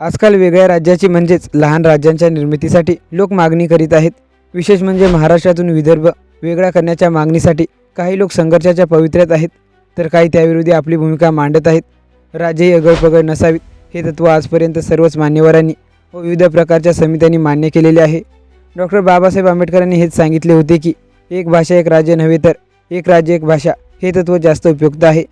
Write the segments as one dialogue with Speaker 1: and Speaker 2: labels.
Speaker 1: आजकाल वेगळ्या राज्याची म्हणजेच लहान राज्यांच्या निर्मितीसाठी लोक मागणी करीत आहेत. विशेष म्हणजे महाराष्ट्रातून विदर्भ वेगळा करण्याच्या मागणीसाठी काही लोक संघर्षाच्या पवित्र्यात आहेत. तर काही त्याविरोधी आपली भूमिका मांडत आहेत. राज्यही अगळपगळ नसावीत. हे तत्त्व आजपर्यंत सर्वच मान्यवरांनी व विविध प्रकारच्या समित्यांनी मान्य केलेले आहे. डॉक्टर बाबासाहेब आंबेडकरांनी हेच सांगितले होते की एक भाषा एक राज्य नव्हे तर एक राज्य एक भाषा हे तत्त्व जास्त उपयुक्त आहे.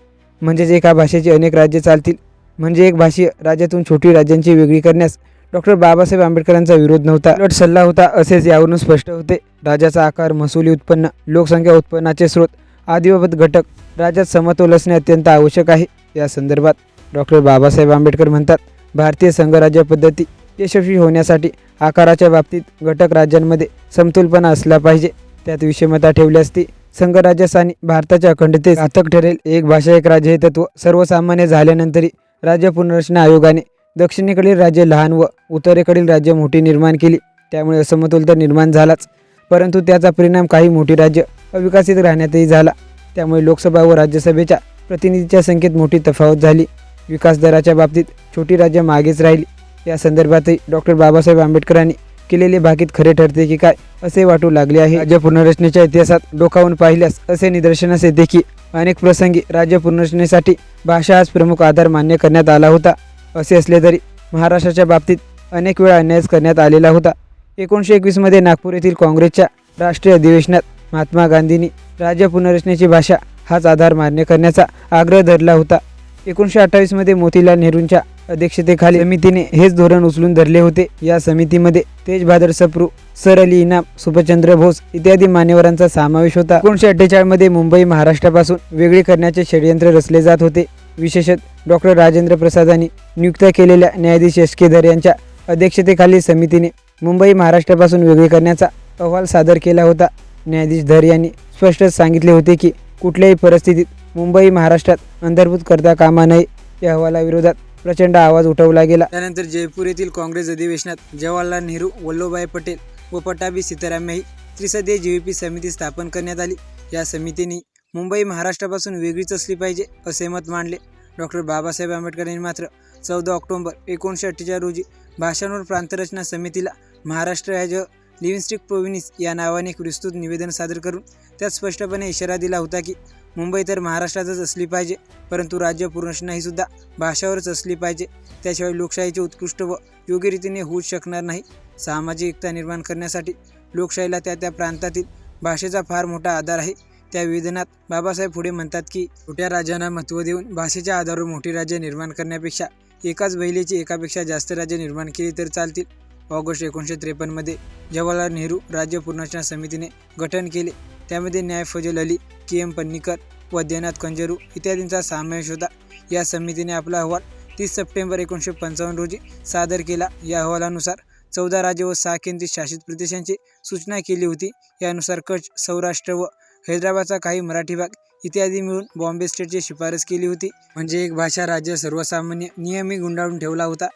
Speaker 1: म्हणजेच एका भाषेची अनेक राज्ये चालतील. म्हणजे एक भाषीय राज्यातून छोटी राज्यांची वेगळी करण्यास डॉक्टर बाबासाहेब आंबेडकरांचा विरोध नव्हता. उलट सल्ला होता असेच यावरून स्पष्ट होते. राज्याचा आकार महसुली उत्पन्न लोकसंख्या उत्पन्नाचे स्रोत आदिबाबत घटक राज्यात समतोल असणे अत्यंत आवश्यक आहे. या संदर्भात डॉक्टर बाबासाहेब आंबेडकर म्हणतात भारतीय संघराज्य पद्धती यशस्वी होण्यासाठी आकाराच्या बाबतीत घटक राज्यांमध्ये समतोलपणा असला पाहिजे. त्यात विषमता ठेवली असती संघराज्यास संघराज्यस्थानी भारताच्या अखंडतेस घातक ठरेल. एक भाषा एक राज्य हे तत्व सर्वसामान्य झाल्यानंतरही राज्य पुनर्रचना आयोगाने दक्षिणेकडील राज्य लहान व उत्तरेकडील राज्य मोठी निर्माण केली. त्यामुळे असमतोल तर निर्माण झालाच. परंतु त्याचा परिणाम काही मोठी राज्य अविकसित राहण्यातही झाला. त्यामुळे लोकसभा व राज्यसभेच्या प्रतिनिधीच्या संख्येत मोठी तफावत झाली. विकास दराच्या बाबतीत छोटी राज्य मागेच राहिली. या संदर्भातही डॉक्टर बाबासाहेब आंबेडकरांनी केलेले भाकीत खरे ठरते की काय असे वाटू लागले आहे. राज्य पुनर्रचनेच्या इतिहासात डोकावून पाहिल्यास असे निदर्शनास येते की अनेक प्रसंगी राज्य पुनर्रचनेसाठी भाषा हाच प्रमुख आधार मान्य करण्यात आला होता. असे असले तरी महाराष्ट्राच्या बाबतीत अनेक वेळा अन्यायच करण्यात आलेला होता. एकोणीसशे एकवीसमध्ये नागपूर येथील काँग्रेसच्या राष्ट्रीय अधिवेशनात महात्मा गांधींनी राज्य पुनर्रचनेची भाषा हाच आधार मान्य करण्याचा आग्रह धरला होता. एकोणीसशे अठ्ठावीसमध्ये मोतीलाल नेहरूंच्या अध्यक्षतेखाली समितीने हेच धोरण उचलून धरले होते. या समितीमध्ये तेज बहादर सप्रू सर अली इनाम सुभाषचंद्र बोस इत्यादी मान्यवरांचा समावेश होता. एकोणीसशे अठ्ठेचाळमध्ये मुंबई महाराष्ट्रापासून वेगळे करण्याचे षडयंत्र रचले जात होते. विशेषत डॉक्टर राजेंद्र प्रसादांनी नियुक्त केलेल्या न्यायाधीश एस के धर यांच्या अध्यक्षतेखाली समितीने मुंबई महाराष्ट्रापासून वेगळे करण्याचा अहवाल सादर केला होता. न्यायाधीश धर यांनी स्पष्टच सांगितले होते की कुठल्याही परिस्थितीत मुंबई महाराष्ट्रात अंतर्भूत करता कामा नये या अहवालाविरोधात प्रचंड आवाज उठवला गेला. त्यानंतर जयपूर येथील काँग्रेस अधिवेशनात जवाहरलाल नेहरू वल्लभभाई पटेल व पटाभी सीताराम ही त्रिसदीय जी पी समिती स्थापन करण्यात आली. या समितीने मुंबई महाराष्ट्रापासून वेगळीच असली पाहिजे असे मत मांडले. डॉक्टर बाबासाहेब आंबेडकर यांनी मात्र चौदा ऑक्टोबर एकोणीसशे अठ्ठेचाळीस रोजी भाषांवर प्रांतरचना समितीला महाराष्ट्र ॲज अ लिव्हिंगस्टिक प्रोव्हिनिस या नावाने एक विस्तृत निवेदन सादर करून त्यात स्पष्टपणे इशारा दिला होता की मुंबई तर महाराष्ट्रातच असली पाहिजे परंतु राज्य पुनर्रचना ही सुद्धा भाषावरच असली पाहिजे. त्याशिवाय लोकशाहीचे उत्कृष्ट व योग्य रीतीने होऊच शकणार नाही. सामाजिक एकता निर्माण करण्यासाठी लोकशाहीला त्या त्या प्रांतातील भाषेचा फार मोठा आधार आहे. त्या वेदनात बाबासाहेब पुढे म्हणतात की छोट्या राज्यांना महत्त्व देऊन भाषेच्या आधारावर मोठी राज्य निर्माण करण्यापेक्षा एकाच बैलेची एकापेक्षा जास्त राज्य निर्माण केली तर चालतील. ऑगस्ट एकोणीसशे त्रेपन्नमध्ये जवाहरलाल नेहरू राज्य पुनर्रचना समितीने गठन केले. त्यामध्ये न्याय फजल अली के एम पन्नीकर व देनाथ कंजरू इत्यादींचा समावेश होता. या समितीने आपला अहवाल तीस सप्टेंबर एकोणीसशे पंचावन्न रोजी सादर केला. या अहवालानुसार चौदा राज्य व सहा केंद्रित शासित प्रदेशांची सूचना केली होती. यानुसार कच्छ सौराष्ट्र व हैदराबादचा काही मराठी भाग इत्यादी मिळून बॉम्बे स्टेटची शिफारस केली होती. म्हणजे एक भाषा राज्य सर्वसामान्य नियमी गुंडाळून ठेवला होता.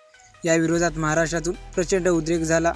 Speaker 1: या विरोधात महाराष्ट्रातून प्रचंड उद्रेक झाला.